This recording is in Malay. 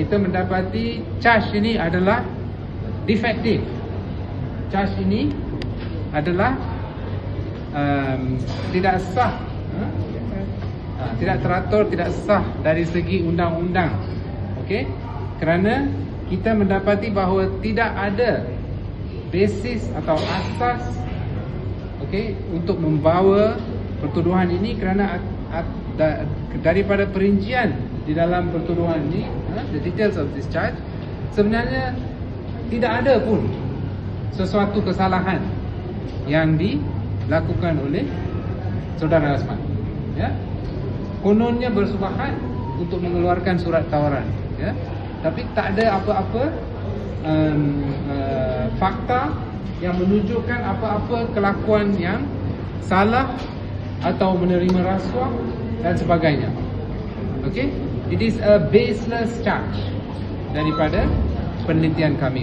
kita mendapati charge ini adalah defective. Charge ini adalah um, tidak sah. Ha, tidak teratur, tidak sah dari segi undang-undang. Okey? Kerana kita mendapati bahawa tidak ada basis atau asas okey untuk membawa pertuduhan ini kerana daripada perincian di dalam pertuduhan ini ha, the details of this charge sebenarnya tidak ada pun sesuatu kesalahan yang dilakukan oleh saudara Asman ya kononnya bersubahat untuk mengeluarkan surat tawaran ya tapi tak ada apa-apa um, uh, fakta yang menunjukkan apa-apa kelakuan yang salah atau menerima rasuah dan sebagainya. Okay, it is a baseless charge daripada penelitian kami.